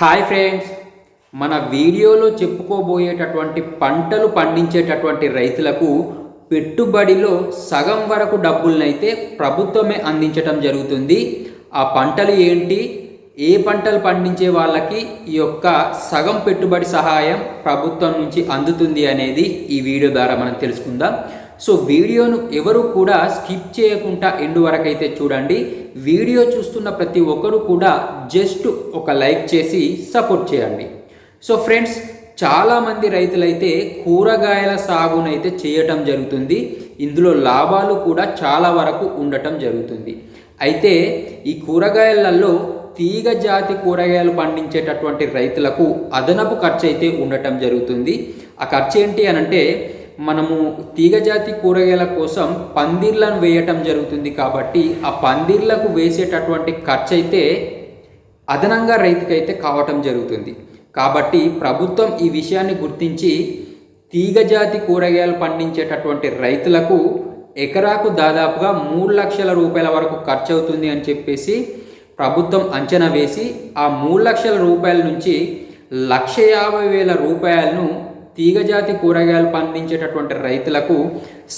Hi friends మన వీడియోలో చెప్పుకోబోయేటటువంటి పంటలు పండించేటటువంటి రైతులకు పెట్టుబడిలో సగం వరకు డబ్బులనైతే ప్రభుత్వమే అందించటం జరుగుతుంది. ఆ పంటలు ఏంటి? ఏ పంటలు పండించే వాళ్ళకి ఈ యొక్క సగం పెట్టుబడి సహాయం ప్రభుత్వం నుంచి అందుతుంది అనేది ఈ వీడియో ద్వారా మనం తెలుసుకుందాం. సో వీడియోను ఎవరు కూడా స్కిప్ చేయకుండా ఎండు వరకు అయితే చూడండి. వీడియో చూస్తున్న ప్రతి ఒక్కరు కూడా జస్ట్ ఒక లైక్ చేసి సపోర్ట్ చేయండి. సో ఫ్రెండ్స్ చాలామంది రైతులైతే కూరగాయల సాగునైతే చేయటం జరుగుతుంది. ఇందులో లాభాలు కూడా చాలా వరకు ఉండటం జరుగుతుంది. అయితే ఈ కూరగాయలలో తీగ జాతి కూరగాయలు పండించేటటువంటి రైతులకు అదనపు ఖర్చు అయితే ఉండటం జరుగుతుంది. ఆ ఖర్చు ఏంటి అనంటే మనము తీగజాతి కూరగాయల కోసం పందిర్లను వేయటం జరుగుతుంది కాబట్టి ఆ పందిర్లకు వేసేటటువంటి ఖర్చు అయితే అదనంగా రైతుకైతే కావటం జరుగుతుంది. కాబట్టి ప్రభుత్వం ఈ విషయాన్ని గుర్తించి తీగజాతి కూరగాయలు పండించేటటువంటి రైతులకు ఎకరాకు దాదాపుగా మూడు లక్షల రూపాయల వరకు ఖర్చు అవుతుంది అని చెప్పేసి ప్రభుత్వం అంచనా వేసి ఆ మూడు లక్షల రూపాయల నుంచి లక్ష యాభై వేల రూపాయలను తీగజాతి కూరగాయలు పండించేటటువంటి రైతులకు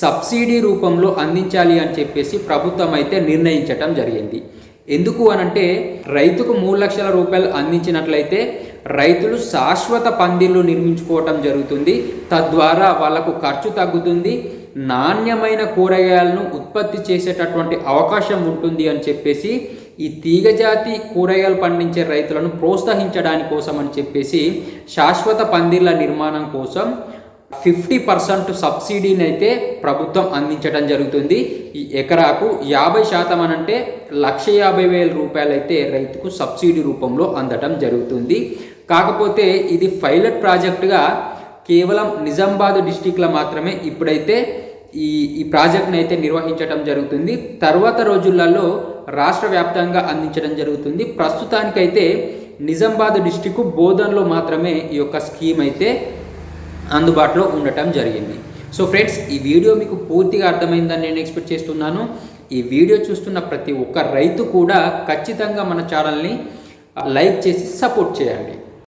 సబ్సిడీ రూపంలో అందించాలి అని చెప్పేసి ప్రభుత్వం అయితే నిర్ణయించటం జరిగింది. ఎందుకు అనంటే రైతుకు మూడు లక్షల రూపాయలు అందించినట్లయితే రైతులు శాశ్వత పందిళ్ళు నిర్మించుకోవటం జరుగుతుంది. తద్వారా వాళ్ళకు ఖర్చు తగ్గుతుంది. నాణ్యమైన కూరగాయలను ఉత్పత్తి చేసేటటువంటి అవకాశం ఉంటుంది అని చెప్పేసి ఈ తీగజాతి కూరగాయలు పండించే రైతులను ప్రోత్సహించడానికి కోసం అని చెప్పేసి శాశ్వత పందిర్ల నిర్మాణం కోసం ఫిఫ్టీ పర్సెంట్ సబ్సిడీని అయితే ప్రభుత్వం అందించడం జరుగుతుంది. ఈ ఎకరాకు యాభై శాతం అనంటే లక్ష యాభై వేల రూపాయలు అయితే రైతుకు సబ్సిడీ రూపంలో అందటం జరుగుతుంది. కాకపోతే ఇది పైలట్ ప్రాజెక్టుగా కేవలం నిజామాబాద్ డిస్టిక్లో మాత్రమే ఇప్పుడైతే ఈ ఈ ప్రాజెక్ట్ని అయితే నిర్వహించడం జరుగుతుంది. తర్వాత రోజులలో రాష్ట్ర వ్యాప్తంగా అందించడం జరుగుతుంది. ప్రస్తుతానికైతే నిజామాబాద్ డిస్టిక్ బోధన్లో మాత్రమే ఈ యొక్క స్కీమ్ అయితే అందుబాటులో ఉండటం జరిగింది. సో ఫ్రెండ్స్ ఈ వీడియో మీకు పూర్తిగా అర్థమైందని నేను ఎక్స్పెక్ట్ చేస్తున్నాను. ఈ వీడియో చూస్తున్న ప్రతి ఒక్క రైతు కూడా ఖచ్చితంగా మన ఛానల్ని లైక్ చేసి సపోర్ట్ చేయండి.